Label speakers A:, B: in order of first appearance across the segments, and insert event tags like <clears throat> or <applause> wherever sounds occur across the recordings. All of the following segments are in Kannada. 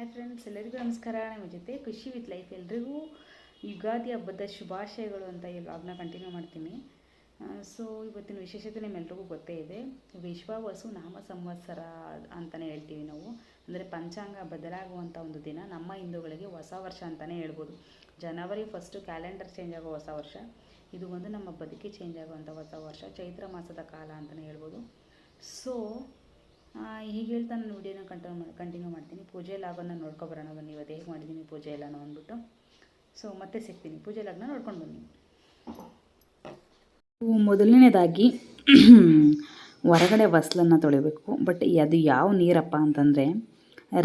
A: ಹಾಯ್ ಫ್ರೆಂಡ್ಸ್ ಎಲ್ಲರಿಗೂ ನಮಸ್ಕಾರ. ನಿಮ್ಮ ಜೊತೆ ಖುಷಿ ವಿತ್ ಲೈಫ್ ಎಲ್ರಿಗೂ ಯುಗಾದಿ ಹಬ್ಬದ ಶುಭಾಶಯಗಳು ಅಂತ ಈ ವ್ಲಾಗ್ನ ಕಂಟಿನ್ಯೂ ಮಾಡ್ತೀನಿ. ಸೊ ಇವತ್ತಿನ ವಿಶೇಷತೆ ನಿಮ್ಮೆಲ್ರಿಗೂ ಗೊತ್ತೇ ಇದೆ. ವಿಶ್ವವಸು ನಾಮ ಸಂವತ್ಸರ ಅಂತಲೇ ಹೇಳ್ತೀವಿ ನಾವು. ಅಂದರೆ ಪಂಚಾಂಗ ಬದಲಾಗುವಂಥ ಒಂದು ದಿನ ನಮ್ಮ ಹಿಂದೂಗಳಿಗೆ ಹೊಸ ವರ್ಷ ಅಂತಲೇ ಹೇಳ್ಬೋದು. ಜನವರಿ ಫಸ್ಟು ಕ್ಯಾಲೆಂಡರ್ ಚೇಂಜ್ ಆಗೋ ಹೊಸ ವರ್ಷ. ಇದು ಒಂದು ನಮ್ಮ ಬದುಕಿ ಚೇಂಜ್ ಆಗುವಂಥ ಹೊಸ ವರ್ಷ. ಚೈತ್ರ ಮಾಸದ ಕಾಲ ಅಂತಲೇ ಹೇಳ್ಬೋದು. ಸೊ ಹೀಗೆ ಹೇಳ್ತಾ ನಾನು ವಿಡಿಯೋನ ಕಂಟಿನ್ಯೂ ಕಂಟಿನ್ಯೂ ಮಾಡ್ತೀನಿ. ಪೂಜೆ ಲಾಗನ್ನು ನೋಡ್ಕೊಬರೋಣ ಬನ್ನಿ, ಇವತ್ತು ಹೇಗೆ ಮಾಡಿದ್ದೀನಿ ಪೂಜೆ ಎಲ್ಲನೂ ಅಂದ್ಬಿಟ್ಟು. ಸೊ ಮತ್ತೆ ಸಿಗ್ತೀನಿ. ಪೂಜೆ ಲಾಗ್ನ ನೋಡ್ಕೊಂಡು ಬನ್ನಿ. ಮೊದಲನೇದಾಗಿ <clears throat> ಹೊರಗಡೆ ಹೊಸ್ಲನ್ನು ತೊಳಿಬೇಕು. ಬಟ್ ಅದು ಯಾವ ನೀರಪ್ಪ ಅಂತಂದರೆ,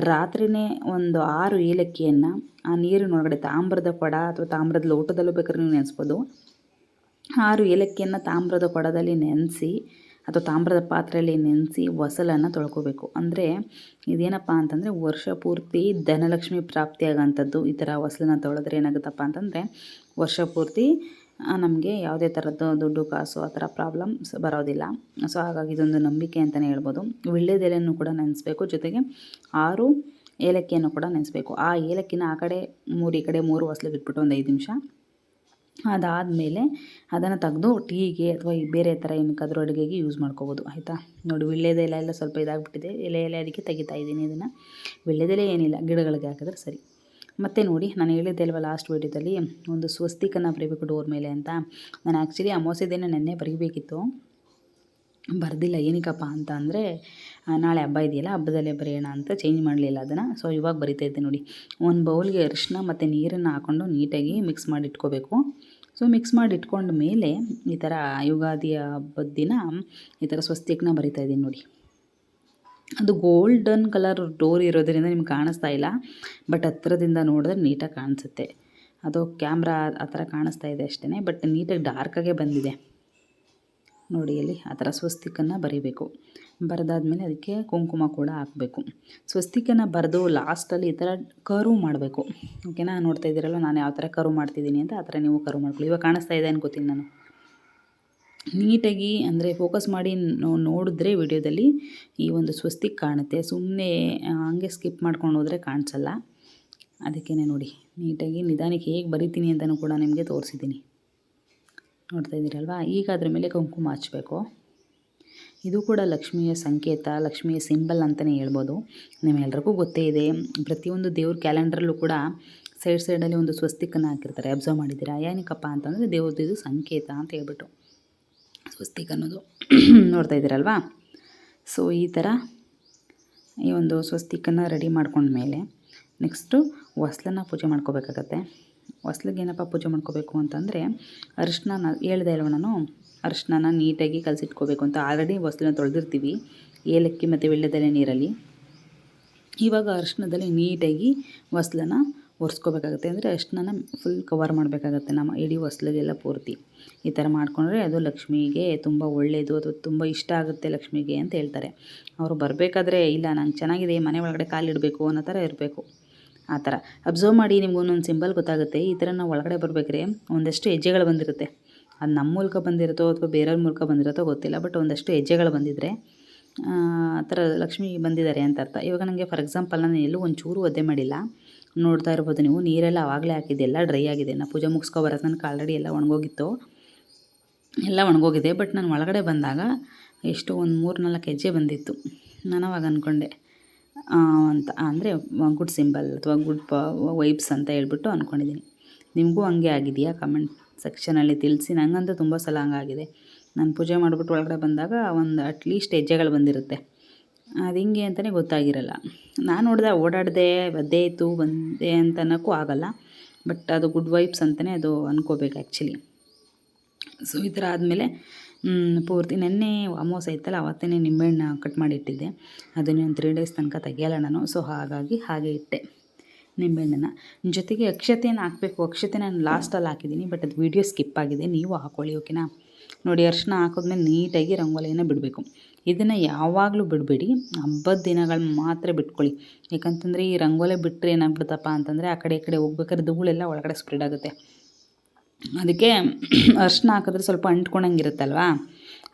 A: ರಾತ್ರಿನೇ ಒಂದು ಆರು ಏಲಕ್ಕಿಯನ್ನು ಆ ನೀರಿನೊಳಗಡೆ ತಾಮ್ರದ ಕೊಡ ಅಥವಾ ತಾಮ್ರದ ಲೋಟದಲ್ಲೂ ಬೇಕಾದ್ರೆ ನೀವು ನೆನೆಸ್ಬೋದು. ಆರು ಏಲಕ್ಕಿಯನ್ನು ತಾಮ್ರದ ಕೊಡದಲ್ಲಿ ನೆನೆಸಿ ಅಥವಾ ತಾಮ್ರದ ಪಾತ್ರೆಯಲ್ಲಿ ನೆನೆಸಿ ಹೊಸಲನ್ನು ತೊಳ್ಕೋಬೇಕು. ಅಂದರೆ ಇದೇನಪ್ಪ ಅಂತಂದರೆ ವರ್ಷ ಪೂರ್ತಿ ಧನಲಕ್ಷ್ಮಿ ಪ್ರಾಪ್ತಿಯಾಗೋಂಥದ್ದು ಈ ಥರ ಹೊಸಲನ್ನ ತೊಳೆದ್ರೆ ಏನಾಗುತ್ತಪ್ಪ ಅಂತಂದರೆ ವರ್ಷ ಪೂರ್ತಿ ನಮಗೆ ಯಾವುದೇ ಥರದ್ದು ದುಡ್ಡು, ಕಾಸು ಆ ಥರ ಪ್ರಾಬ್ಲಮ್ಸ್ ಬರೋದಿಲ್ಲ. ಸೊ, ಹಾಗಾಗಿ ಇದೊಂದು ನಂಬಿಕೆ ಅಂತಲೇ ಹೇಳ್ಬೋದು. ವಿಳ್ಳೆದೆಲೆಯನ್ನು ಕೂಡ ನೆನೆಸ್ಬೇಕು. ಜೊತೆಗೆ ಆರು ಏಲಕ್ಕಿಯನ್ನು ಕೂಡ ನೆನೆಸ್ಬೇಕು. ಆ ಏಲಕ್ಕಿನ ಆ ಕಡೆ ಮೂರು, ಈ ಕಡೆ ಮೂರು ಹೊಸಲು ಇಟ್ಬಿಟ್ಟು ಒಂದು ಐದು ನಿಮಿಷ ಅದಾದಮೇಲೆ ಅದನ್ನು ತೆಗೆದು ಟೀಗೆ ಅಥವಾ ಬೇರೆ ಥರ ಏನಕ್ಕಾದರೂ ಅಡುಗೆಗೆ ಯೂಸ್ ಮಾಡ್ಕೋಬೋದು, ಆಯಿತಾ? ನೋಡಿ ವೀಳ್ಯದೆಲೆ ಎಲ್ಲ ಸ್ವಲ್ಪ ಇದಾಗ್ಬಿಟ್ಟಿದೆ. ಎಲೆ ಎಲೆ ಅದಕ್ಕೆ ತೆಗಿತಾ ಇದ್ದೀನಿ ಇದನ್ನು. ವೀಳ್ಯದೆಲೆ ಏನಿಲ್ಲ, ಗಿಡಗಳಿಗೆ ಹಾಕಿದ್ರೆ ಸರಿ. ಮತ್ತು ನೋಡಿ, ನಾನು ಹೇಳಿದ್ದೆ ಅಲ್ವ ಲಾಸ್ಟ್ ವೀಡಿಯೋದಲ್ಲಿ ಒಂದು ಸ್ವಸ್ತಿಕನ್ನು ಬರೀಬೇಕು ಡೋರ್ ಮೇಲೆ ಅಂತ. ನಾನು ಆ್ಯಕ್ಚುಲಿ ಅಮಾವಾಸ್ಯೆ ದಿನ ನೆನ್ನೆ ಬರೀಬೇಕಿತ್ತು. ಬರೆದಿಲ್ಲ, ಏನಕ್ಕಪ್ಪ ಅಂತ ಅಂದರೆ ನಾಳೆ ಹಬ್ಬ ಇದೆಯಲ್ಲ, ಹಬ್ಬದಲ್ಲೇ ಬರೆಯೋಣ ಅಂತ ಚೇಂಜ್ ಮಾಡಲಿಲ್ಲ ಅದನ್ನು. ಸೊ ಇವಾಗ ಬರಿತಾ ಇದ್ದೆ ನೋಡಿ. ಒಂದು ಬೌಲ್ಗೆ ಅರಿಶಿನ ಮತ್ತು ನೀರನ್ನು ಹಾಕ್ಕೊಂಡು ನೀಟಾಗಿ ಮಿಕ್ಸ್ ಮಾಡಿ ಇಟ್ಕೋಬೇಕು. ಸೊ ಮಿಕ್ಸ್ ಮಾಡಿ ಇಟ್ಕೊಂಡ ಮೇಲೆ ಈ ಥರ ಯುಗಾದಿಯ ಹಬ್ಬದ ದಿನ ಈ ಥರ ಸ್ವಸ್ತಿಕನ ಬರಿತಾ ಇದ್ದೀನಿ ನೋಡಿ. ಅದು ಗೋಲ್ಡನ್ ಕಲರ್ ಡೋರ್ ಇರೋದರಿಂದ ನಿಮ್ಗೆ ಕಾಣಿಸ್ತಾ ಇಲ್ಲ ಬಟ್ ಹತ್ರದಿಂದ ನೋಡಿದ್ರೆ ನೀಟಾಗಿ ಕಾಣಿಸುತ್ತೆ. ಅದು ಕ್ಯಾಮ್ರಾ ಆ ಥರ ಕಾಣಿಸ್ತಾ ಇದೆ ಅಷ್ಟೇ ಬಟ್ ನೀಟಾಗಿ ಡಾರ್ಕಾಗೆ ಬಂದಿದೆ. ನೋಡಿ ಅಲ್ಲಿ ಆ ಥರ ಸ್ವಸ್ತಿಕನ್ನು ಬರೀಬೇಕು. ಬರೆದಾದ್ಮೇಲೆ ಅದಕ್ಕೆ ಕುಂಕುಮ ಕೂಡ ಹಾಕಬೇಕು. ಸ್ವಸ್ತಿಕನ ಬರೆದು ಲಾಸ್ಟಲ್ಲಿ ಈ ಥರ ಕರು ಮಾಡಬೇಕು. ಓಕೆನಾ? ನೋಡ್ತಾ ಇದ್ದೀರಲ್ಲ ನಾನು ಯಾವ ಥರ ಕರು ಮಾಡ್ತಿದ್ದೀನಿ ಅಂತ ಆ ಥರ ನೀವು ಕರು ಮಾಡ್ಕೊಳ್ಳಿ. ಇವಾಗ ಕಾಣಿಸ್ತಾ ಇದೆ ಅನ್ಕೋತೀನಿ ನಾನು. ನೀಟಾಗಿ ಅಂದರೆ ಫೋಕಸ್ ಮಾಡಿ ನೋಡಿದ್ರೆ ವಿಡಿಯೋದಲ್ಲಿ ಈ ಒಂದು ಸ್ವಸ್ತಿಕ್ ಕಾಣುತ್ತೆ. ಸುಮ್ಮನೆ ಹಂಗೆ ಸ್ಕಿಪ್ ಮಾಡ್ಕೊಂಡು ಹೋದರೆ ಕಾಣಿಸಲ್ಲ. ಅದಕ್ಕೇ ನೋಡಿ, ನೀಟಾಗಿ ನಿಧಾನಕ್ಕೆ ಹೇಗೆ ಬರಿತೀನಿ ಅಂತಲೂ ಕೂಡ ನಿಮಗೆ ತೋರಿಸಿದ್ದೀನಿ. ನೋಡ್ತಾ ಇದ್ದೀರಲ್ವಾ ಈಗ ಅದ್ರ ಮೇಲೆ ಕುಂಕುಮ ಹಚ್ಚಬೇಕು ಇದು ಕೂಡ ಲಕ್ಷ್ಮಿಯ ಸಂಕೇತ, ಲಕ್ಷ್ಮಿಯ ಸಿಂಬಲ್ ಅಂತಲೇ ಹೇಳ್ಬೋದು. ನಿಮ್ಮೆಲ್ರಿಗೂ ಗೊತ್ತೇ ಇದೆ, ಪ್ರತಿಯೊಂದು ದೇವ್ರ ಕ್ಯಾಲೆಂಡ್ರಲ್ಲೂ ಕೂಡ ಸೈಡ್ ಸೈಡಲ್ಲಿ ಒಂದು ಸ್ವಸ್ತಿಕನ್ನು ಹಾಕಿರ್ತಾರೆ. ಅಬ್ಸರ್ವ್ ಮಾಡಿದ್ದೀರಾ? ಏನಕ್ಕಪ್ಪ ಅಂತಂದರೆ ದೇವ್ರದ್ದು ಇದು ಸಂಕೇತ ಅಂತ ಹೇಳ್ಬಿಟ್ಟು. ಸ್ವಸ್ತಿಕ ಅನ್ನೋದು <clears throat> ನೋಡ್ತಾ ಇದ್ದೀರಲ್ವಾ ಸೊ ಈ ಥರ ಈ ಒಂದು ಸ್ವಸ್ತಿಕನ್ನು ರೆಡಿ ಮಾಡ್ಕೊಂಡ್ಮೇಲೆ ನೆಕ್ಸ್ಟು ಹೊಸ್ಲನ್ನ ಪೂಜೆ ಮಾಡ್ಕೋಬೇಕಾಗತ್ತೆ. ಹೊಸ್ಲಿಗೆ ಏನಪ್ಪ ಪೂಜೆ ಮಾಡ್ಕೋಬೇಕು ಅಂತಂದರೆ ಅರಿಶಿನ ಹೇಳ್ದೆ ಅಲ್ವ ನಾನು ಅರಿಶಿನ ನೀಟಾಗಿ ಕಲಸಿಟ್ಕೋಬೇಕು ಅಂತ ಆಲ್ರೆಡಿ ಹೊಸ್ಲನ್ನ ತೊಳೆದಿರ್ತೀವಿ. ಏಲಕ್ಕಿ ಮತ್ತು ವಿಳ್ಯದೆಲೆ ನೀರಲ್ಲಿ. ಇವಾಗ ಅರಿಶಿನದಲ್ಲಿ ನೀಟಾಗಿ ಹೊಸ್ಲನ್ನ ಒರೆಸ್ಕೋಬೇಕಾಗುತ್ತೆ. ಅಂದರೆ ಅರಿಶಿನ ಫುಲ್ ಕವರ್ ಮಾಡಬೇಕಾಗತ್ತೆ ನಮ್ಮ ಇಡೀ ಹೊಸ್ಲಿಗೆಲ್ಲ ಪೂರ್ತಿ. ಈ ಥರ ಮಾಡಿಕೊಂಡ್ರೆ ಅದು ಲಕ್ಷ್ಮಿಗೆ ತುಂಬ ಒಳ್ಳೆಯದು ಅದು ತುಂಬ ಇಷ್ಟ ಆಗುತ್ತೆ ಲಕ್ಷ್ಮಿಗೆ ಅಂತ ಹೇಳ್ತಾರೆ. ಅವರು ಬರಬೇಕಾದ್ರೆ, ಇಲ್ಲ, ನಂಗೆ ಚೆನ್ನಾಗಿದೆ, ಮನೆ ಒಳಗಡೆ ಕಾಲಿಡಬೇಕು, ಅನ್ನೋ ಥರ ಇರಬೇಕು. ಆ ಥರ. ಅಬ್ಸರ್ವ್ ಮಾಡಿ ನಿಮ್ಗೆ ಒಂದೊಂದು ಸಿಂಬಲ್ ಗೊತ್ತಾಗುತ್ತೆ. ಈ ಥರ ನಾವು ಒಳಗಡೆ ಬರಬೇಕ್ರೆ. ಒಂದಷ್ಟು ಹೆಜ್ಜೆಗಳು ಬಂದಿರುತ್ತೆ. ಅದು ನಮ್ಮ ಮೂಲಕ ಬಂದಿರುತ್ತೋ ಅಥವಾ ಬೇರೆಯವ್ರ ಮೂಲಕ ಬಂದಿರುತ್ತೋ ಗೊತ್ತಿಲ್ಲ. ಬಟ್ ಒಂದಷ್ಟು ಹೆಜ್ಜೆಗಳು ಬಂದಿದ್ದರೆ ಆ ಥರ ಲಕ್ಷ್ಮಿ ಬಂದಿದ್ದಾರೆ ಅಂತ ಅರ್ಥ. ಇವಾಗ ನನಗೆ ಫಾರ್ ಎಕ್ಸಾಂಪಲ್ ನಾನು ಎಲ್ಲೂ ಒಂಚೂರು ಒದ್ದೆ ಮಾಡಿಲ್ಲ. ನೋಡ್ತಾ ಇರ್ಬೋದು ನೀವು. ನೀರೆಲ್ಲ ಆವಾಗಲೇ ಹಾಕಿದ್ದೆ. ಎಲ್ಲ ಡ್ರೈ ಆಗಿದೆ. ನಾನು ಪೂಜೆ ಮುಗಿಸ್ಕೊ ಬರೋದು ನನಗೆ ಆಲ್ರೆಡಿ ಎಲ್ಲ ಒಣಗೋಗಿತ್ತು. ಎಲ್ಲ ಒಣಗೋಗಿದೆ. ಬಟ್ ನಾನು ಒಳಗಡೆ ಬಂದಾಗ, ಎಷ್ಟು ಒಂದು ಮೂರು ನಾಲ್ಕು ಹೆಜ್ಜೆ ಬಂದಿತ್ತು. ನಾನು ಅವಾಗ ಅಂದ್ಕೊಂಡೆ ಅಂತ, ಅಂದರೆ ಗುಡ್ ಸಿಂಬಲ್ ಅಥವಾ ಗುಡ್ ಪ ವೈಬ್ಸ್ ಅಂತ ಹೇಳ್ಬಿಟ್ಟು ಅಂದ್ಕೊಂಡಿದ್ದೀನಿ ನಿಮಗೂ ಹಂಗೆ ಆಗಿದೆಯಾ? ಕಮೆಂಟ್ ಸೆಕ್ಷನಲ್ಲಿ ತಿಳಿಸಿ. ನನಗಂತೂ ತುಂಬ ಸಲ ಹಂಗಾಗಿದೆ. ನಾನು ಪೂಜೆ ಮಾಡಿಬಿಟ್ಟು ಒಳಗಡೆ ಬಂದಾಗ ಒಂದು ಅಟ್ಲೀಸ್ಟ್ ಹೆಜ್ಜೆಗಳು ಬಂದಿರುತ್ತೆ. ಅದು ಹಿಂಗೆ ಅಂತಲೇ ಗೊತ್ತಾಗಿರಲ್ಲ. ನಾನು ನೋಡಿದೆ ಓಡಾಡಿದೆ, ಒದ್ದೆ ಇತ್ತು, ಬಂದೆ ಅಂತ ಆಗೋಲ್ಲ. ಬಟ್ ಅದು ಗುಡ್ ವೈಬ್ಸ್ ಅಂತಲೇ ಅದು ಅಂದ್ಕೋಬೇಕು ಆ್ಯಕ್ಚುಲಿ ಸೊ ಈ ಥರ ಆದಮೇಲೆ ಪೂರ್ತಿ ನೆನ್ನೆ ಅಮೋಸ ಇತ್ತಲ್ಲ ಅವತ್ತೇ ನಿಂಬೆಹಣ್ಣು ಕಟ್ ಮಾಡಿ ಇಟ್ಟಿದ್ದೆ ಅದನ್ನೇ ಒಂದು ತ್ರೀ ಡೇಸ್ ತನಕ ತೆಗಿಯಲ್ಲ ನಾನು. ಸೊ ಹಾಗಾಗಿ ಹಾಗೆ ಇಟ್ಟೆ ನಿಂಬೆಹಣ್ಣನ್ನು. ಜೊತೆಗೆ ಅಕ್ಷತೆಯನ್ನು ಹಾಕಬೇಕು. ಅಕ್ಷತೆ ನಾನು ಲಾಸ್ಟಲ್ಲಿ ಹಾಕಿದ್ದೀನಿ ಬಟ್ ಅದು ವೀಡಿಯೋ ಸ್ಕಿಪ್ ಆಗಿದೆ. ನೀವು ಹಾಕೊಳ್ಳಿ ಓಕೆನಾ ನೋಡಿ, ಅರ್ಶಿನ ಹಾಕಿದ್ಮೇಲೆ ನೀಟಾಗಿ ರಂಗೋಲಿಯನ್ನು ಬಿಡಬೇಕು. ಇದನ್ನು ಯಾವಾಗಲೂ ಬಿಡಬೇಡಿ. ಹಬ್ಬದ ದಿನಗಳು ಮಾತ್ರ ಬಿಟ್ಕೊಳ್ಳಿ. ಯಾಕಂತಂದರೆ ಈ ರಂಗೋಲೆ ಬಿಟ್ಟರೆ ಏನಾಗ್ಬಿಡ್ತಪ್ಪ ಅಂತಂದರೆ ಆ ಕಡೆ ಈ ಕಡೆ ಹೋಗ್ಬೇಕಾದ್ರೆ ಧೂಳೆಲ್ಲ ಒಳಗಡೆ ಸ್ಪ್ರೆಡ್ ಆಗುತ್ತೆ. ಅದಕ್ಕೆ ಅರ್ಶಿನ ಹಾಕಿದ್ರೆ ಸ್ವಲ್ಪ ಅಂಟ್ಕೊಂಡಂಗಿರುತ್ತಲ್ವಾ?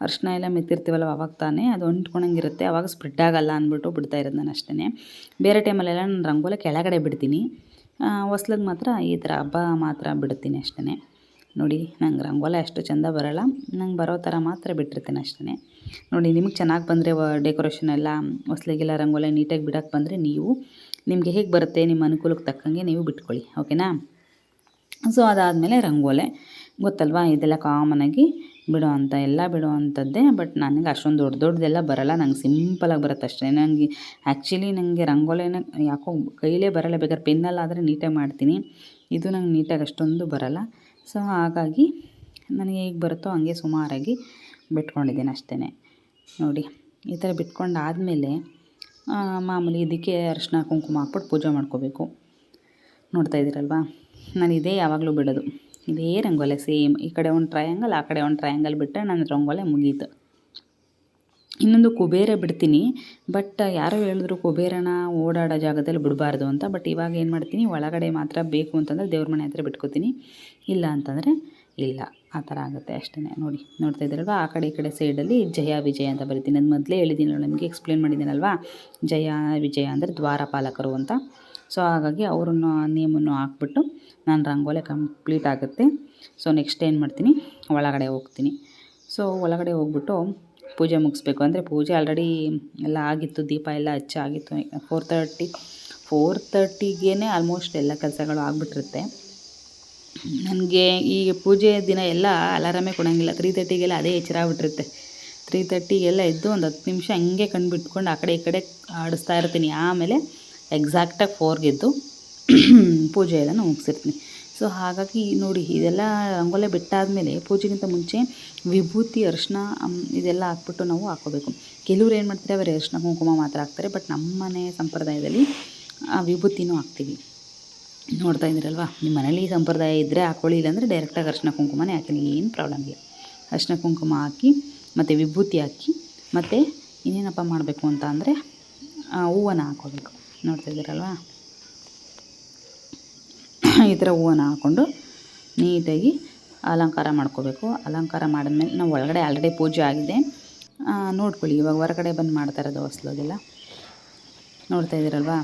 A: ಅರ್ಶಿನ ಎಲ್ಲ ಮೆತ್ತಿರ್ತೀವಲ್ಲ ಅವಾಗ ತಾನೇ, ಅದು ಅಂಟ್ಕೊಳಂಗಿರುತ್ತೆ ಅವಾಗ ಸ್ಪ್ರೆಡ್ ಆಗಲ್ಲ ಅಂದ್ಬಿಟ್ಟು ಬಿಡ್ತಾ ಇರೋದು ನಾನು ಅಷ್ಟೇ ಬೇರೆ ಟೈಮಲ್ಲೆಲ್ಲ ನಾನು ರಂಗೋಲಿ ಕೆಳಗಡೆ ಬಿಡ್ತೀನಿ. ಹೊಸ್ಲಿಗೆ ಮಾತ್ರ ಈ ಥರ ಹಬ್ಬ ಮಾತ್ರ ಬಿಡ್ತೀನಿ ಅಷ್ಟೇ ನೋಡಿ, ನಂಗೆ ರಂಗೋಲೆ ಅಷ್ಟು ಚೆಂದ ಬರೋಲ್ಲ. ನಂಗೆ ಬರೋ ಥರ ಮಾತ್ರ ಬಿಟ್ಟಿರ್ತೀನಿ ಅಷ್ಟೇ ನೋಡಿ, ನಿಮಗೆ ಚೆನ್ನಾಗಿ ಬಂದರೆ ಡೆಕೋರೇಷನ್ ಎಲ್ಲ, ಹೊಸ್ಲಿಗೆಲ್ಲ ರಂಗೋಲೆ ನೀಟಾಗಿ ಬಿಡೋಕ್ಕೆ ಬಂದರೆ ನೀವು, ನಿಮಗೆ ಹೇಗೆ ಬರುತ್ತೆ ನಿಮ್ಮ ಅನುಕೂಲಕ್ಕೆ ತಕ್ಕಂಗೆ ನೀವು ಬಿಟ್ಕೊಳ್ಳಿ. ಓಕೆನಾ? ಸೊ ಅದಾದಮೇಲೆ ರಂಗೋಲೆ. ಗೊತ್ತಲ್ವಾ? ಇದೆಲ್ಲ ಕಾಮನಾಗಿ ಬಿಡೋ ಅಂಥ ಎಲ್ಲ ಬಿಡೋ ಅಂಥದ್ದೇ ಬಟ್ ನನಗೆ ಅಷ್ಟೊಂದು ದೊಡ್ಡ ದೊಡ್ಡದೆಲ್ಲ ಬರಲ್ಲ. ನಂಗೆ ಸಿಂಪಲಾಗಿ ಬರುತ್ತೆ ಅಷ್ಟೇ. ನನಗೆ ಆ್ಯಕ್ಚುಲಿ ನನಗೆ ರಂಗೋಲಿನ ಯಾಕೋ ಕೈಲೇ ಬರಲ್ಲ. ಬೇಕಾದ್ರೆ ಪೆನ್ನಲ್ಲಾದರೆ ನೀಟಾಗಿ ಮಾಡ್ತೀನಿ. ಇದು ನಂಗೆ ನೀಟಾಗಿ ಅಷ್ಟೊಂದು ಬರಲ್ಲ. ಸೊ ಹಾಗಾಗಿ ನನಗೆ ಹೇಗೆ ಬರುತ್ತೋ ಹಂಗೆ ಸುಮಾರಾಗಿ ಬಿಟ್ಕೊಂಡಿದ್ದೀನಿ ಅಷ್ಟೇ ನೋಡಿ, ಈ ಥರ ಬಿಟ್ಕೊಂಡಾದಮೇಲೆ ಮಾಮೂಲಿ ಇದಕ್ಕೆ ಅರಿಶಿನ ಕುಂಕುಮ ಹಾಕ್ಬಿಟ್ಟು ಪೂಜೆ ಮಾಡ್ಕೋಬೇಕು. ನೋಡ್ತಾ ಇದ್ದೀರಲ್ವಾ? ನಾನು ಇದೇ ಯಾವಾಗಲೂ ಬಿಡೋದು. ಇದೇ ರಂಗೋಲೆ ಸೇಮ್. ಈ ಕಡೆ ಒಂದು ಟ್ರಯಾಂಗಲ್ ಆ ಕಡೆ ಒಂದು ಟ್ರಯಾಂಗಲ್ ಬಿಟ್ಟರೆ ನನ್ನ ರಂಗೋಲೆ ಮುಗೀತು. ಇನ್ನೊಂದು ಕುಬೇರ ಬಿಡ್ತೀನಿ. ಬಟ್ ಯಾರೋ ಹೇಳಿದ್ರು ಕುಬೇರನ ಓಡಾಡೋ ಜಾಗದಲ್ಲಿ ಬಿಡಬಾರ್ದು ಅಂತ. ಬಟ್ ಇವಾಗ ಏನು ಮಾಡ್ತೀನಿ? ಒಳಗಡೆ ಮಾತ್ರ ಬೇಕು ಅಂತಂದರೆ ದೇವ್ರ ಮನೆ ಹತ್ರ ಬಿಟ್ಕೋತೀನಿ. ಇಲ್ಲ ಅಂತಂದರೆ ಇಲ್ಲ. ಆ ಥರ ಆಗುತ್ತೆ ಅಷ್ಟೇ ನೋಡಿ, ನೋಡ್ತಾ ಇದ್ದೀರಲ್ವ? ಆ ಕಡೆ ಈ ಕಡೆ ಸೈಡಲ್ಲಿ ಜಯ ವಿಜಯ ಅಂತ ಬರಿತೀನಿ. ಅದು ಮೊದಲೇ ಹೇಳಿದ್ದೀನಲ್ಲ ನಿಮಗೆ ಎಕ್ಸ್ಪ್ಲೇನ್ ಮಾಡಿದ್ದೀನಲ್ವಾ? ಜಯ ವಿಜಯ ಅಂದರೆ ದ್ವಾರಪಾಲಕರು ಅಂತ. ಸೊ ಹಾಗಾಗಿ ಅವ್ರನ್ನ ನೇಮನ್ನು ಹಾಕ್ಬಿಟ್ಟು ನಾನು ರಂಗೋಲೆ ಕಂಪ್ಲೀಟ್ ಆಗುತ್ತೆ. ಸೊ ನೆಕ್ಸ್ಟ್ ಏನು ಮಾಡ್ತೀನಿ? ಒಳಗಡೆ ಹೋಗ್ತೀನಿ. ಸೊ ಒಳಗಡೆ ಹೋಗ್ಬಿಟ್ಟು ಪೂಜೆ ಮುಗಿಸ್ಬೇಕು. ಅಂದರೆ ಪೂಜೆ ಆಲ್ರೆಡಿ ಎಲ್ಲ ಆಗಿತ್ತು. ದೀಪ ಎಲ್ಲ ಹಚ್ಚಾಗಿತ್ತು ಫೋರ್ ತರ್ಟಿ ಫೋರ್ ತರ್ಟಿಗೇ ಆಲ್ಮೋಸ್ಟ್ ಎಲ್ಲ ಕೆಲಸಗಳು ಆಗಿಬಿಟ್ಟಿರುತ್ತೆ. ನನಗೆ ಈ ಪೂಜೆ ದಿನ ಎಲ್ಲ ಅಲಾರಾಮೇ ಕೊಡೋಂಗಿಲ್ಲ. ತ್ರೀ ತರ್ಟಿಗೆಲ್ಲ ಅದೇ ಎಚ್ಚರ ಆಗ್ಬಿಟ್ಟಿರುತ್ತೆ. ತ್ರೀ ತರ್ಟಿಗೆಲ್ಲ ಎದ್ದು ಒಂದು ಹತ್ತು ನಿಮಿಷ ಹಂಗೆ ಕಣ್ಣು ಬಿಟ್ಕೊಂಡು ಆ ಕಡೆ ಈ ಕಡೆ ಆಡಿಸ್ತಾ ಇರ್ತೀನಿ. ಆಮೇಲೆ ಎಕ್ಸಾಕ್ಟಾಗಿ ಫೋರ್ಗೆದ್ದು ಪೂಜೆ ಎಲ್ಲ ಮುಗಿಸಿರ್ತೀನಿ. ಸೊ ಹಾಗಾಗಿ ನೋಡಿ, ಇದೆಲ್ಲ ರಂಗೋಲೆ ಬಿಟ್ಟಾದಮೇಲೆ ಪೂಜೆಗಿಂತ ಮುಂಚೆ ವಿಭೂತಿ, ಅರಿಶಿನ ಇದೆಲ್ಲ ಹಾಕ್ಬಿಟ್ಟು ನಾವು ಹಾಕೋಬೇಕು ಕೆಲವ್ರು ಏನು ಮಾಡ್ತಾರೆ ಬರೀ ಅರಿಶಿನ, ಕುಂಕುಮ ಮಾತ್ರ ಹಾಕ್ತಾರೆ ಬಟ್ ನಮ್ಮ ಮನೆ ಸಂಪ್ರದಾಯದಲ್ಲಿ ವಿಭೂತಿನೂ ಹಾಕ್ತೀವಿ. ನೋಡ್ತಾ ಇದ್ದೀರಲ್ವಾ? ನಿಮ್ಮ ಮನೇಲಿ ಸಂಪ್ರದಾಯ ಇದ್ದರೆ ಹಾಕೊಳ್ಳಿ, ಇಲ್ಲಾಂದರೆ ಡೈರೆಕ್ಟಾಗಿ ಅರಿಶಿನ, ಕುಂಕುಮನೇ ಹಾಕಿ ಏನು ಪ್ರಾಬ್ಲಮ್ ಇಲ್ಲ. ಅರಿಶಿನ, ಕುಂಕುಮ ಹಾಕಿ, ಮತ್ತು ವಿಭೂತಿ ಹಾಕಿ, ಮತ್ತು ಇನ್ನೇನಪ್ಪ ಮಾಡಬೇಕು ಅಂತ ಅಂದರೆ ಹೂವನ್ನು ಹಾಕ್ಕೋಬೇಕು. ನೋಡ್ತಾ ಇದ್ದೀರಲ್ವಾ ಈ ಥರ ಹೂವನ್ನ ಹಾಕ್ಕೊಂಡು ನೀಟಾಗಿ ಅಲಂಕಾರ ಮಾಡ್ಕೋಬೇಕು. ಅಲಂಕಾರ ಮಾಡಿದ್ಮೇಲೆ ನಾವು ಒಳಗಡೆ ಆಲ್ರೆಡಿ ಪೂಜೆ ಆಗಿದೆ. ನೋಡ್ಕೊಳ್ಳಿ, ಇವಾಗ ಹೊರಗಡೆ ಬಂದು ಮಾಡ್ತಾ ಇರೋದು ಹೊಸ್ಲೋದಿಲ್ಲ ನೋಡ್ತಾ ಇದ್ದೀರಲ್ವಾ?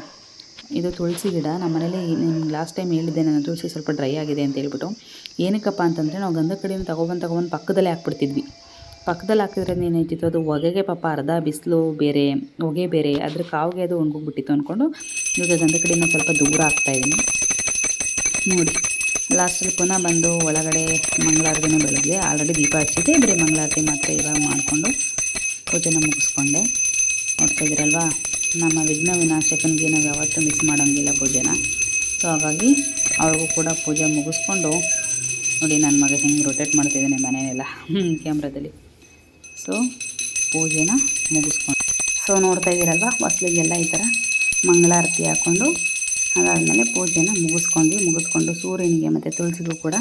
A: ಇದು ತುಳಸಿ ಗಿಡ, ನಮ್ಮ ಮನೇಲಿ ನಿಮ್ಗೆ ಲಾಸ್ಟ್ ಟೈಮ್ ಹೇಳಿದ್ದೆ ನಾನು ತುಳಸಿ ಸ್ವಲ್ಪ ಡ್ರೈ ಆಗಿದೆ ಅಂತ ಹೇಳ್ಬಿಟ್ಟು. ಏನಕ್ಕಪ್ಪ ಅಂತಂದರೆ ನಾವು ಗಂಧ ಕಡೆಯಿಂದ ತೊಗೊಬಂದು ತೊಗೊಬಂದು ಪಕ್ಕದಲ್ಲೇ ಹಾಕ್ಬಿಡ್ತಿದ್ವಿ. ಪಕ್ಕದಲ್ಲಿ ಹಾಕಿದ್ರೆ ಏನಾಯ್ತಿತ್ತು? ಅದು ಹೊಗೆಗೆ ಪಾಪ ಅರ್ಧ ಬಿಸಿಲು ಬೇರೆ, ಹೊಗೆ ಬೇರೆ, ಅದ್ರ ಕಾವಿಗೆ ಅದು ಒಣಗೋಗ್ಬಿಟ್ಟಿತ್ತು ಅಂದ್ಕೊಂಡು ಇವಾಗ ಗಂಧ ಕಡೆಯಿಂದ ಸ್ವಲ್ಪ ದೂರ ಹಾಕ್ತಾಯಿದ್ದೀನಿ ನೋಡಿ ಲಾಸ್ಟಲ್ಲಿ ಪುನಃ ಬಂದು ಒಳಗಡೆ ಮಂಗಳಾರತಿನ ಬೆಳಗ್ಗೆ ಆಲ್ರೆಡಿ ದೀಪ ಹಚ್ಚಿದ್ದೆ. ಬರೀ ಮಂಗಳಾರತಿ ಮಾತ್ರ ಇವಾಗ ಮಾಡಿಕೊಂಡು ಪೂಜೆನ ಮುಗಿಸ್ಕೊಂಡೆ. ನೋಡ್ತಾ ನಮ್ಮ ವಿಘ್ನ ವಿನಾಶಕನಿಗೆ ನಾವು ಯಾವತ್ತೂ ಮಿಸ್ ಮಾಡೋಂಗಿಲ್ಲ ಪೂಜೆನ. ಸೊ ಹಾಗಾಗಿ ಅವ್ರಿಗೂ ಕೂಡ ಪೂಜೆ ಮುಗಿಸ್ಕೊಂಡು ನೋಡಿ ನನ್ನ ಮಗ ಹೆಂಗೆ ರೊಟೇಟ್ ಮಾಡ್ತಿದ್ದಾನೆ ಮನೆಯಲ್ಲ ಕ್ಯಾಮ್ರಾದಲ್ಲಿ ಸೊ ಪೂಜೆನ ಮುಗಿಸ್ಕೊಂಡು. ಸೊ ನೋಡ್ತಾ ಇದ್ದೀರಲ್ವ, ಹೊಸ್ಲಿಗೆಲ್ಲ ಈ ಥರ ಮಂಗಳಾರತಿ ಹಾಕ್ಕೊಂಡು ಅದಾದಮೇಲೆ ಪೂಜೆನ ಮುಗಿಸ್ಕೊಂಡ್ವಿ. ಮುಗಿಸ್ಕೊಂಡು ಸೂರ್ಯನಿಗೆ ಮತ್ತು ತುಳಸಿಗೂ ಕೂಡ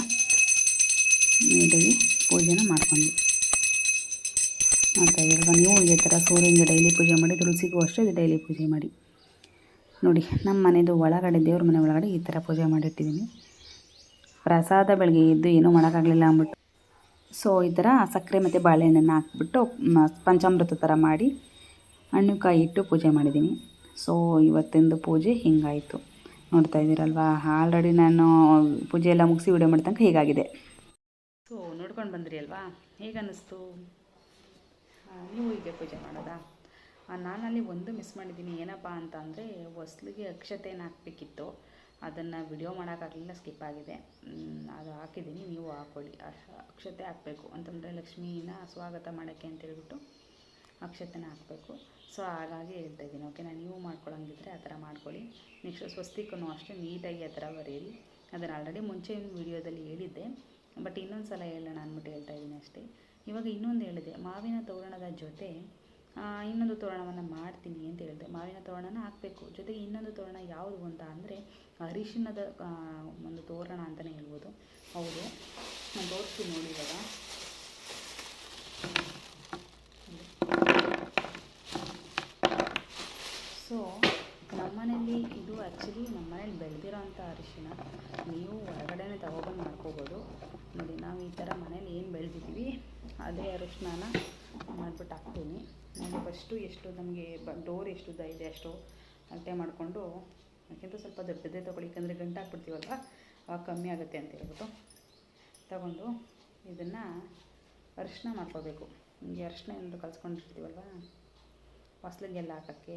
A: ನೀಟಾಗಿ ಪೂಜೆನ ಮಾಡ್ಕೊಂಡ್ವಿ. ಮಾಡ್ತಾ ಇದ್ದೀರಲ್ವ, ನೀವು ಇದೇ ಥರ ಸೂರ್ಯನಿಗೆ ಡೈಲಿ ಪೂಜೆ ಮಾಡಿ, ತುಳಸಿಗೂ ಅಷ್ಟೇ ಡೈಲಿ ಪೂಜೆ ಮಾಡಿ. ನೋಡಿ, ನಮ್ಮ ಮನೆಯದು ಒಳಗಡೆ, ದೇವ್ರ ಮನೆ ಒಳಗಡೆ ಈ ಥರ ಪೂಜೆ ಮಾಡಿಟ್ಟಿದ್ದೀನಿ. ಪ್ರಸಾದ ಬೆಳಗ್ಗೆ ಎದ್ದು ಏನೂ ಮಾಡೋಕ್ಕಾಗಲಿಲ್ಲ ಅಂದ್ಬಿಟ್ಟು ಸೊ, ಈ ಥರ ಸಕ್ಕರೆ ಮತ್ತು ಬಾಳೆಹಣ್ಣನ್ನು ಹಾಕ್ಬಿಟ್ಟು ಪಂಚಾಮೃತ ಥರ ಮಾಡಿ ಹಣ್ಣು ಕಾಯಿ ಇಟ್ಟು ಪೂಜೆ ಮಾಡಿದ್ದೀನಿ. ಸೊ, ಇವತ್ತಿಂದು ಪೂಜೆ ಹಿಂಗಾಯಿತು. ನೋಡ್ತಾ ಇದ್ದೀರಲ್ವಾ? ಆಲ್ರೆಡಿ ನಾನು ಪೂಜೆ ಎಲ್ಲ ಮುಗಿಸಿ ವಿಡಿಯೋ ಮಾಡ್ತಂಕ ಹೀಗಾಗಿದೆ. ಸೊ, ನೋಡ್ಕೊಂಡು ಬಂದ್ರಿ ಅಲ್ವಾ? ಹೇಗೆ ಅನ್ನಿಸ್ತು ನೀವು ಹೀಗೆ ಪೂಜೆ ಮಾಡೋದಾ? ನಾನಲ್ಲಿ ಒಂದು ಮಿಸ್ ಮಾಡಿದ್ದೀನಿ. ಏನಪ್ಪ ಅಂತ ಅಂದರೆ, ಹೊಸ್ಲಿಗೆ ಅಕ್ಷತೆಯನ್ನು ಹಾಕಬೇಕಿತ್ತು. ಅದನ್ನು ವಿಡಿಯೋ ಮಾಡೋಕ್ಕಾಗಲಿಲ್ಲ ಸ್ಕಿಪ್ ಆಗಿದೆ. ಅದು ಹಾಕಿದ್ದೀನಿ, ನೀವು ಹಾಕ್ಕೊಳ್ಳಿ ಅಕ್ಷತೆ ಹಾಕಬೇಕು. ಅಂತಂದರೆ ಲಕ್ಷ್ಮೀನ ಸ್ವಾಗತ ಮಾಡೋಕ್ಕೆ ಅಂತೇಳ್ಬಿಟ್ಟು ಅಕ್ಷತೆನ ಹಾಕಬೇಕು. ಸೊ ಹಾಗಾಗಿ ಹೇಳ್ತಾ ಇದ್ದೀನಿ. ನಾನು ನೀವು ಮಾಡ್ಕೊಳ್ಳೋಂಗಿದ್ರೆ ಆ ಥರ ಮಾಡ್ಕೊಳ್ಳಿ. ನೆಕ್ಸ್ಟ್ ಸ್ವಸ್ತಿಕನೂ ಅಷ್ಟೇ ನೀಟಾಗಿ ಆ ಥರ ಬರೆಯಿರಿ. ಅದನ್ನು ಆಲ್ರೆಡಿ ಮುಂಚೆ ವಿಡಿಯೋದಲ್ಲಿ ಹೇಳಿದ್ದೆ. ಬಟ್ ಇನ್ನೊಂದು ಸಲ ಹೇಳೋಣ ಅಂದ್ಬಿಟ್ಟು ಹೇಳ್ತಾ ಇದ್ದೀನಿ ಅಷ್ಟೇ. ಇವಾಗ ಇನ್ನೊಂದು ಹೇಳಿದೆ. ಮಾವಿನ ತೋರಣದ ಜೊತೆ ಇನ್ನೊಂದು ತೋರಣವನ್ನು ಮಾಡ್ತೀನಿ ಅಂತ ಹೇಳಿದೆ ಮಾವಿನ ತೋರಣನ ಹಾಕಬೇಕು. ಜೊತೆಗೆ ಇನ್ನೊಂದು ತೋರಣ ಯಾವುದು ಅಂತ ಅಂದರೆ ಅರಿಶಿಣದ ಒಂದು ತೋರಣ ಅಂತಲೇ ಹೇಳ್ಬೋದು. ಹೌದು. ನಾನು ತೋರಿಸ್ತೀನಿ ನೋಡಿ ಇವಾಗ. ಸೊ ನಮ್ಮನೇಲಿ ಇದು ಆ್ಯಕ್ಚುಲಿ ನಮ್ಮ ಮನೇಲಿ ಬೆಳೆದಿರೋ ಅಂಥ ಅರಿಶಿನ ನೀವು ಹೊರಗಡೆನೇ ತಗೊಬಂದು ಮಾಡ್ಕೋಬೋದು. ನೋಡಿ, ನಾವು ಈ ಥರ ಮನೇಲಿ ಏನು ಬೆಳೆದಿದ್ದೀವಿ, ಅದೇ ಅರಿಶಿನನ ಮಾಡ್ಬಿಟ್ಟು ಹಾಕ್ತೀನಿ. ನಾನು ಫಸ್ಟು ಎಷ್ಟು, ನಮಗೆ ಬ, ಡೋರ್ ಎಷ್ಟು ಉದ್ದ ಇದೆ ಅಷ್ಟು ಅಳತೆ ಮಾಡಿಕೊಂಡು ಯಾಕೆಂದ್ರೆ ಸ್ವಲ್ಪ ದೊಡ್ಡದೇ ತೊಗೊಳ್ಳಿ ಯಾಕಂದರೆ ಗಂಟು ಹಾಕ್ಬಿಡ್ತೀವಲ್ವ ಆ ಕಮ್ಮಿ ಆಗುತ್ತೆ ಅಂತ ಹೇಳ್ಬಿಟ್ಟು ತಗೊಂಡು ಇದನ್ನು ಅರಿಶಿನ ಮಾಡ್ಕೋಬೇಕು. ಹಿಂಗೆ ಅರಿಶಿನ ಏನಾದ್ರು ಕಲ್ಸ್ಕೊಂಡಿರ್ತೀವಲ್ವ? ಹೊಸ್ಲಿಗೆಲ್ಲ ಹಾಕೋಕ್ಕೆ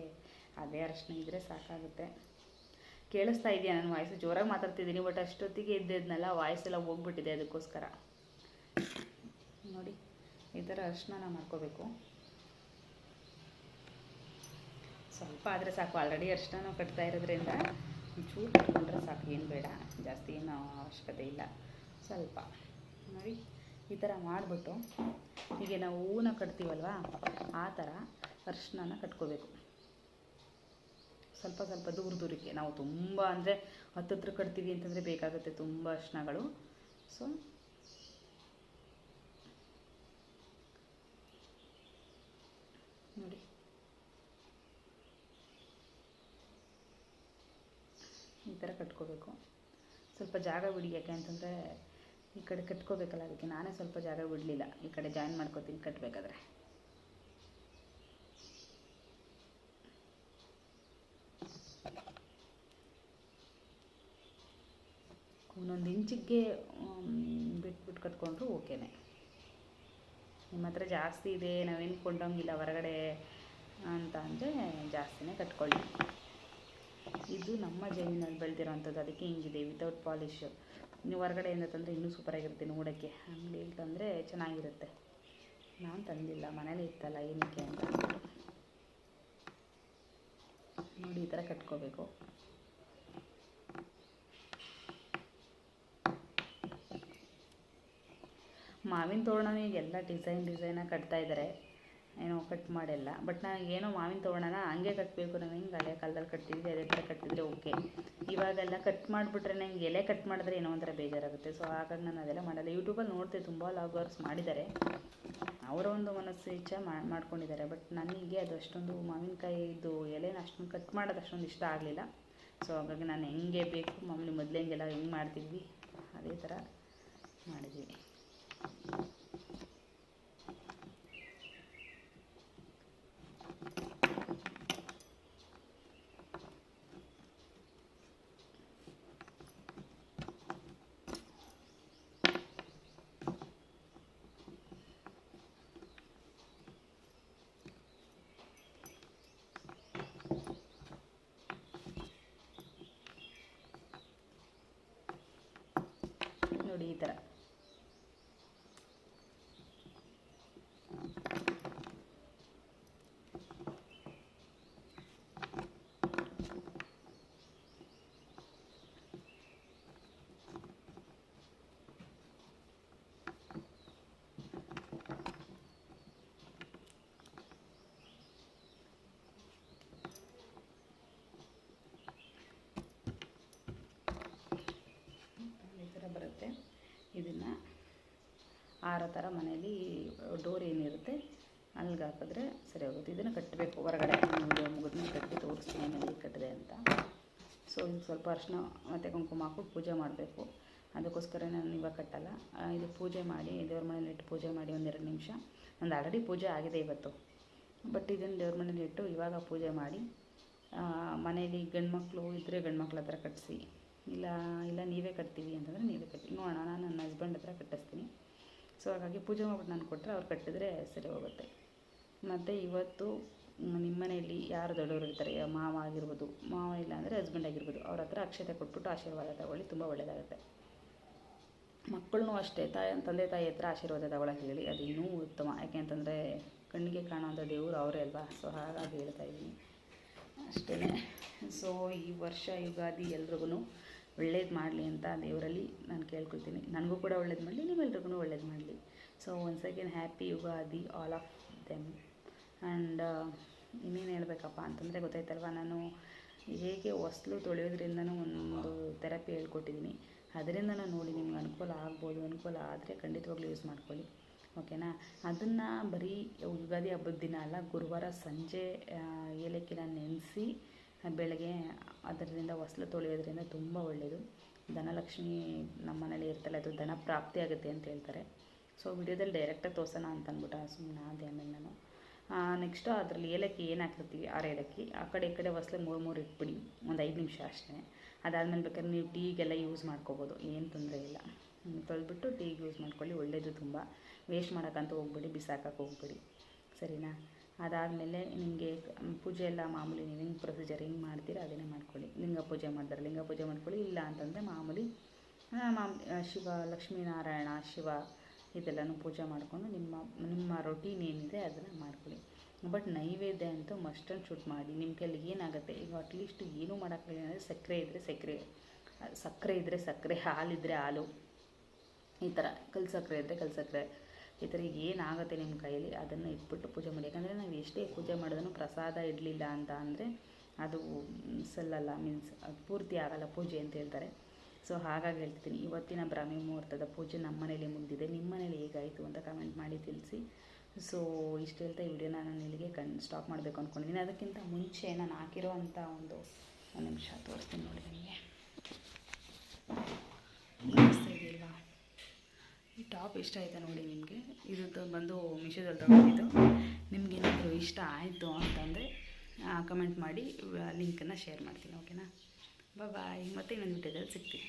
A: ಅದೇ ಅರಿಶಿನ ಇದ್ದರೆ ಸಾಕಾಗುತ್ತೆ. ಕೇಳಿಸ್ತಾ ಇದೆಯಾ ನಾನು ವಾಯ್ಸು? ಜೋರಾಗಿ ಮಾತಾಡ್ತಿದ್ದೀನಿ, ಬಟ್ ಅಷ್ಟೊತ್ತಿಗೆ ಇದ್ದಿದ್ನಲ್ಲ ವಾಯ್ಸ್ ಎಲ್ಲ ಹೋಗ್ಬಿಟ್ಟಿದೆ ಅದಕ್ಕೋಸ್ಕರ. ನೋಡಿ, ಈ ಥರ ಅರಿಶಿನ ಮಾಡ್ಕೋಬೇಕು. ಸ್ವಲ್ಪ ಆದರೆ ಸಾಕು. ಆಲ್ರೆಡಿ ಅರಿಶಿನ ನಾವು ಕಟ್ತಾ ಇರೋದ್ರಿಂದ ಚೂರು ಕಟ್ಕೊಂಡ್ರೆ ಸಾಕು. ಏನು ಬೇಡ. ಜಾಸ್ತಿ ಏನು ಅವಶ್ಯಕತೆ ಇಲ್ಲ. ಸ್ವಲ್ಪ. ನೋಡಿ, ಈ ಥರ ಮಾಡಿಬಿಟ್ಟು ಹೀಗೆ ನಾವು ಹೂವನ್ನ ಕಟ್ತೀವಲ್ವಾ? ಆ ಥರ ಅರಿಶಿನ ಕಟ್ಕೋಬೇಕು. ಸ್ವಲ್ಪ ಸ್ವಲ್ಪ ದೂರ ದೂರಕ್ಕೆ. ನಾವು ತುಂಬ ಅಂದರೆ ಹತ್ತತ್ರ ಕಟ್ತೀವಿ ಅಂತಂದರೆ ಬೇಕಾಗುತ್ತೆ ತುಂಬ ಅರ್ಶಿನಗಳು ಸೊ ನೋಡಿ ಈ ಥರ ಕಟ್ಕೋಬೇಕು. ಸ್ವಲ್ಪ ಜಾಗ ಬಿಡಿ ಯಾಕೆ ಅಂತಂದರೆ ಈ ಕಡೆ ಕಟ್ಕೋಬೇಕಲ್ಲ, ಅದಕ್ಕೆ ನಾನೇ ಸ್ವಲ್ಪ ಜಾಗ ಬಿಡಲಿಲ್ಲ. ಈ ಕಡೆ ಜಾಯಿನ್ ಮಾಡ್ಕೋತೀನಿ ಕಟ್ಟಬೇಕಾದ್ರೆ ಒಂದೊಂದು ಇಂಚಿಗೆ ಬಿಟ್ಬಿಟ್ಟು ಕಟ್ಕೊಂಡ್ರು ಓಕೆನೆ. ನಿಮ್ಮ ಹತ್ರ ಜಾಸ್ತಿ ಇದೆ, ನಾವೇನು ಕೊಂಡೋಗಿಲ್ಲ ಹೊರಗಡೆ ಅಂತ ಅಂದರೆ ಜಾಸ್ತಿನೇ ಕಟ್ಕೊಳ್ಳಿ. ಇದು ನಮ್ಮ ಜಮೀನಲ್ಲಿ ಬೆಳೆದಿರೋವಂಥದ್ದು ಅದಕ್ಕೆ ಹಿಂಗಿದೆ ವಿತೌಟ್ ಪಾಲಿಶ್ ನೀವು ಹೊರಗಡೆಯಿಂದ ತಂದರೆ ಇನ್ನೂ ಸೂಪರಾಗಿರುತ್ತೆ ನೋಡೋಕ್ಕೆ. ಅಂಗಡಿಯಲ್ಲಿ ತಂದರೆ ಚೆನ್ನಾಗಿರುತ್ತೆ. ನಾನು ತಂದಿಲ್ಲ, ಮನೇಲಿ ಇತ್ತಲ್ಲ, ಏನಕ್ಕೆ ಅಂತ. ನೋಡಿ, ಈ ಥರ ಕಟ್ಕೋಬೇಕು. ಮಾವಿನ ತೋರಣನೇ ಎಲ್ಲ ಡಿಸೈನ್ ಡಿಸೈನಾಗಿ ಕಟ್ತಾ ಇದ್ದಾರೆ ಏನೋ ಕಟ್ ಮಾಡಿಲ್ಲ. ಬಟ್ ನಾನು ಏನೋ ಮಾವಿನ ತೊಗೊಳೋಣ ಹಂಗೆ ಕಟ್ಟಬೇಕು ನಾವು ಹಿಂಗೆ ಹಳೆ ಕಾಲದಲ್ಲಿ ಕಟ್ಟಿದ್ವಿ ಅದೇ ಥರ ಕಟ್ಟಿದ್ರೆ ಓಕೆ ಇವಾಗೆಲ್ಲ ಕಟ್ ಮಾಡಿಬಿಟ್ರೆ ನಂಗೆ ಎಲೆ ಕಟ್ ಮಾಡಿದ್ರೆ ಏನೋ ಒಂಥರ ಬೇಜಾರಾಗುತ್ತೆ. ಸೊ ಹಾಗಾಗಿ ನಾನು ಅದೆಲ್ಲ ಮಾಡಲ್ಲ. ಯೂಟ್ಯೂಬಲ್ಲಿ ನೋಡ್ತೀವಿ, ತುಂಬ ಲಾಗರ್ಸ್ ಮಾಡಿದ್ದಾರೆ. ಅವರ ಒಂದು ಮನಸ್ಸು ಇಚ್ಛೆ ಮಾಡ್ಕೊಂಡಿದ್ದಾರೆ. ಬಟ್ ನನಗೆ ಅದು ಅಷ್ಟೊಂದು ಮಾವಿನಕಾಯಿದು ಎಲೆನ ಅಷ್ಟೊಂದು ಕಟ್ ಮಾಡೋದು ಅಷ್ಟೊಂದು ಇಷ್ಟ ಆಗಲಿಲ್ಲ. ಸೊ ಹಾಗಾಗಿ ನಾನು ಹೆಂಗೆ ಬೇಕು, ಮಾಮೂಲಿ ಮೊದಲೇ ಹೆಂಗೆಲ್ಲ ಹೆಂಗೆ ಮಾಡ್ತಿದ್ವಿ, ಅದೇ ಥರ ಮಾಡಿದ್ವಿ. ನೋಡಿ ಈ ಥರ ಈ ಥರ ಬರುತ್ತೆ ಇದನ್ನು ಆರ ಥರ ಮನೇಲಿ ಡೋರ್ ಏನಿರುತ್ತೆ ಅಲ್ಲಿಗೆ ಹಾಕಿದ್ರೆ ಸರಿ ಹೋಗುತ್ತೆ. ಇದನ್ನು ಕಟ್ಟಬೇಕು ಹೊರಗಡೆ ಮುಗಿದ್ನ ಕಟ್ಟಿ ತೋರಿಸ್ತೀನಿ ಮನೆಯಲ್ಲಿ ಕಟ್ಟಿದೆ ಅಂತ. ಸೊ ಇದು ಸ್ವಲ್ಪ ಅರಿಶಿನ ಮತ್ತು ಕುಂಕುಮ ಹಾಕ್ಬಿಟ್ಟು ಪೂಜೆ ಮಾಡಬೇಕು. ಅದಕ್ಕೋಸ್ಕರ ನಾನು ಇವಾಗ ಕಟ್ಟಲ್ಲ. ಇದು ಪೂಜೆ ಮಾಡಿ, ದೇವ್ರ ಮನೇಲಿ ಇಟ್ಟು ಪೂಜೆ ಮಾಡಿ ಒಂದೆರಡು ನಿಮಿಷ. ನಂದು ಆಲ್ರೆಡಿ ಪೂಜೆ ಆಗಿದೆ ಇವತ್ತು. ಬಟ್ ಇದನ್ನು ದೇವ್ರ ಮನೇಲಿ ಇಟ್ಟು ಇವಾಗ ಪೂಜೆ ಮಾಡಿ ಮನೇಲಿ ಗಂಡು ಮಕ್ಕಳು ಇದ್ದರೆ ಗಂಡು ಮಕ್ಳ ಹತ್ರ ಕಟ್ಟಿಸಿ ಇಲ್ಲ ಇಲ್ಲ ನೀವೇ ಕಟ್ತೀವಿ ಅಂತಂದರೆ ನೀವೇ ಕಟ್ಟಿ. ನೋಡೋಣ, ನಾನು ನನ್ನ ಹಸ್ಬೆಂಡ್ ಹತ್ರ ಕಟ್ಟಿಸ್ತೀನಿ. ಸೊ ಹಾಗಾಗಿ ಪೂಜೆ ಮಾಡ್ಬಿಟ್ಟು ನಾನು ಕೊಟ್ಟರೆ ಅವ್ರು ಕಟ್ಟಿದ್ರೆ ಸರಿ ಹೋಗುತ್ತೆ. ಮತ್ತು ಇವತ್ತು ನಿಮ್ಮ ಮನೆಯಲ್ಲಿ ಯಾರು ದೊಡ್ಡವರು ಇರ್ತಾರೆ, ಮಾವ ಆಗಿರ್ಬೋದು, ಮಾವ ಇಲ್ಲ ಅಂದರೆ ಹಸ್ಬೆಂಡ್ ಆಗಿರ್ಬೋದು, ಅವ್ರ ಹತ್ರ ಅಕ್ಷತೆ ಕೊಟ್ಬಿಟ್ಟು ಆಶೀರ್ವಾದ ತಗೊಳ್ಳಿ, ತುಂಬ ಒಳ್ಳೆಯದಾಗುತ್ತೆ ಮಕ್ಕಳನ್ನೂ ಅಷ್ಟೇ, ತಾಯಿ ತಂದೆ ತಾಯಿ ಹತ್ರ ಆಶೀರ್ವಾದ ತಗೊಳಕ್ಕೆ ಹೇಳಿ, ಅದು ಇನ್ನೂ ಉತ್ತಮ. ಯಾಕೆ ಅಂತಂದರೆ ಕಣ್ಣಿಗೆ ಕಾಣುವಂಥ ದೇವರು ಅವರೇ ಅಲ್ವಾ? ಸೊ ಹಾಗಾಗಿ ಹೇಳ್ತಾ ಇದ್ದೀನಿ. ಅಷ್ಟೇ ಸೊ ಈ ವರ್ಷ ಯುಗಾದಿ ಎಲ್ರಿಗೂ ಒಳ್ಳೇದು ಮಾಡಲಿ ಅಂತ ದೇವರಲ್ಲಿ ನಾನು ಕೇಳ್ಕೊಳ್ತೀನಿ. ನನಗೂ ಕೂಡ ಒಳ್ಳೇದು ಮಾಡಲಿ ನೀವೆಲ್ರಿಗೂ ಒಳ್ಳೇದು ಮಾಡಲಿ. So once again happy Ugadi all of them and ಇನ್ನೇನು ಹೇಳಬೇಕಪ್ಪ ಅಂತಂದರೆ ಗೊತ್ತಾಯ್ತಲ್ವ, ನಾನು ಹೇಗೆ ಹೊಸ್ಲು ತೊಳೆಯೋದ್ರಿಂದನೂ ಒಂದು ಥೆರಪಿ ಹೇಳ್ಕೊಟ್ಟಿದ್ದೀನಿ ನಾನು ನೋಡಿ ನಿಮ್ಗೆ ಅನುಕೂಲ ಆಗ್ಬೋದು, ಅನುಕೂಲ ಆದರೆ ಖಂಡಿತವಾಗ್ಲೂ ಯೂಸ್ ಮಾಡ್ಕೊಳ್ಳಿ. ಓಕೆನಾ ಅದನ್ನು ಬರೀ ಯುಗಾದಿ ಹಬ್ಬದ ದಿನ ಅಲ್ಲ, ಗುರುವಾರ ಸಂಜೆ ಏಲಕ್ಕಿನ ನೆನೆಸಿ ಬೆಳಗ್ಗೆ ಅದರಿಂದ ಹೊಸ್ಲು ತೊಳೆಯೋದ್ರಿಂದ ತುಂಬ ಒಳ್ಳೆಯದು ಧನಲಕ್ಷ್ಮಿ ನಮ್ಮ ಮನೇಲಿ ಇರ್ತಲ್ಲ, ಅದು ಧನ ಪ್ರಾಪ್ತಿ ಆಗುತ್ತೆ ಅಂತ ಹೇಳ್ತಾರೆ. ಸೊ ವಿಡಿಯೋದಲ್ಲಿ ಡೈರೆಕ್ಟಾಗಿ ತೋರ್ಸೋಣ ಅಂತ ಅಂದ್ಬಿಟ್ಟು ಸುಮ್ಮನೆ ಆದೆ ಆಮೇಲೆ ನಾನು. ನೆಕ್ಸ್ಟು ಅದರಲ್ಲಿ ಏಲಕ್ಕಿ ಏನು ಹಾಕಿರ್ತೀವಿ? ಆರು ಏಲಕ್ಕಿ. ಆ ಕಡೆ ಈ ಕಡೆ ಹೊಸ್ಲು ಮೂರು ಮೂರು ಇಟ್ಬಿಡಿ. ಒಂದು ಐದು ನಿಮಿಷ ಅಷ್ಟೇ. ಅದಾದಮೇಲೆ ಬೇಕಾದ್ರೆ ನೀವು ಟೀಗೆಲ್ಲ ಯೂಸ್ ಮಾಡ್ಕೋಬೋದು. ಏನು ತೊಂದರೆ ಇಲ್ಲ. ತೊಳೆದ್ಬಿಟ್ಟು ಟೀಗೆ ಯೂಸ್ ಮಾಡ್ಕೊಳ್ಳಿ. ಒಳ್ಳೆಯದು ತುಂಬ. ವೇಸ್ಟ್ ಮಾಡೋಕ್ಕಂತೂ ಹೋಗ್ಬೇಡಿ, ಬಿಸಾಕಕ್ಕೆ ಹೋಗ್ಬೇಡಿ. ಸರಿನಾ? ಅದಾದಮೇಲೆ ನಿಮಗೆ ಪೂಜೆ ಎಲ್ಲ ಮಾಮೂಲಿ ನೀವು ಹೆಂಗೆ ಪ್ರೊಸೀಜರ್ ಹೆಂಗೆ ಮಾಡ್ತೀರಾ ಅದನ್ನೇ ಮಾಡ್ಕೊಳ್ಳಿ. ಲಿಂಗ ಪೂಜೆ ಮಾಡ್ತಾರೆ, ಲಿಂಗ ಪೂಜೆ ಮಾಡ್ಕೊಳ್ಳಿ, ಇಲ್ಲ ಅಂತಂದರೆ ಮಾಮೂಲಿ ಮಾಮೂಲಿ ಶಿವ, ಲಕ್ಷ್ಮೀನಾರಾಯಣ, ಶಿವ ಇದೆಲ್ಲನೂ ಪೂಜೆ ಮಾಡಿಕೊಂಡು ನಿಮ್ಮ ನಿಮ್ಮ ರೊಟೀನ್ ಏನಿದೆ ಅದನ್ನು ಮಾಡ್ಕೊಳ್ಳಿ. ಬಟ್ ನೈವೇದ್ಯ ಅಂತೂ ಮಸ್ಟ್ ಶೂಟ್ ಮಾಡಿ ನಿಮ್ಮ ಕೈಯಲ್ಲಿ ಏನಾಗುತ್ತೆ, ಈಗ ಅಟ್ಲೀಸ್ಟ್ ಏನೂ ಮಾಡೋಕ್ಕಾಗಲಿಲ್ಲ ಅಂದರೆ ಸಕ್ಕರೆ ಇದ್ದರೆ ಸಕ್ಕರೆ ಸಕ್ಕರೆ ಇದ್ದರೆ ಸಕ್ಕರೆ ಹಾಲಿದ್ದರೆ ಹಾಲು, ಈ ಥರ ಕಲ್ಸಕ್ಕರೆ ಇದ್ದರೆ ಕಲ್ ಸಕ್ಕರೆ ಈ ಥರ ಏನಾಗುತ್ತೆ ನಿಮ್ಮ ಕೈಯಲ್ಲಿ, ಅದನ್ನು ಇಟ್ಬಿಟ್ಟು ಪೂಜೆ ಮಾಡಿ. ಯಾಕಂದರೆ ನಾವು ಎಷ್ಟೇ ಪೂಜೆ ಮಾಡಿದ್ರು ಪ್ರಸಾದ ಇಡಲಿಲ್ಲ ಅಂತ ಅಂದರೆ ಅದು ಸಲ್ಲಲ್ಲ ಮೀನ್ಸ್ ಅದು ಪೂರ್ತಿ ಆಗಲ್ಲ ಪೂಜೆ ಅಂತ ಹೇಳ್ತಾರೆ. ಸೊ ಹಾಗಾಗಿ ಹೇಳ್ತಿದ್ದೀನಿ, ಇವತ್ತಿನ ಬ್ರಾಹ್ಮಿ ಮುಹೂರ್ತದ ಪೂಜೆ ನಮ್ಮ ಮನೇಲಿ ಮುಗಿದಿದೆ ನಿಮ್ಮ ಮನೇಲಿ ಹೇಗಾಯಿತು ಅಂತ ಕಮೆಂಟ್ ಮಾಡಿ ತಿಳಿಸಿ. ಸೊ ಇಷ್ಟು ಹೇಳ್ತಾ ಈ ವಿಡಿಯೋ ನಾನು ಇಲ್ಲಿಗೆ ಕಣ್ ಸ್ಟಾಪ್ ಮಾಡಬೇಕು ಅಂದ್ಕೊಂಡಿದ್ದೀನಿ ಅದಕ್ಕಿಂತ ಮುಂಚೆ ನಾನು ಹಾಕಿರೋ ಅಂಥ ಒಂದು ಒಂದು ನಿಮಿಷ ತೋರಿಸ್ತೀನಿ ನೋಡಿ ಇದೆಯಲ್ಲ ಈ ಟಾಪ್ ಇಷ್ಟ ಆಯಿತಾ ನೋಡಿ ನಿಮಗೆ? ಇದು ಬಂದು ಮಿಶೋದಲ್ಲಿ ತಗೊಂಡಿದ್ದು. ನಿಮಗೇನಾದರೂ ಇಷ್ಟ ಆಯಿತು ಅಂತಂದರೆ ಕಮೆಂಟ್ ಮಾಡಿ ಲಿಂಕನ್ನು ಶೇರ್ ಮಾಡ್ತೀನಿ ಓಕೆನಾ ಬಾಯ್ ಮತ್ತೆ ಇನ್ನೊಂದು ವಿಡಿಯೋದಲ್ಲಿ ಸಿಗ್ತೀನಿ.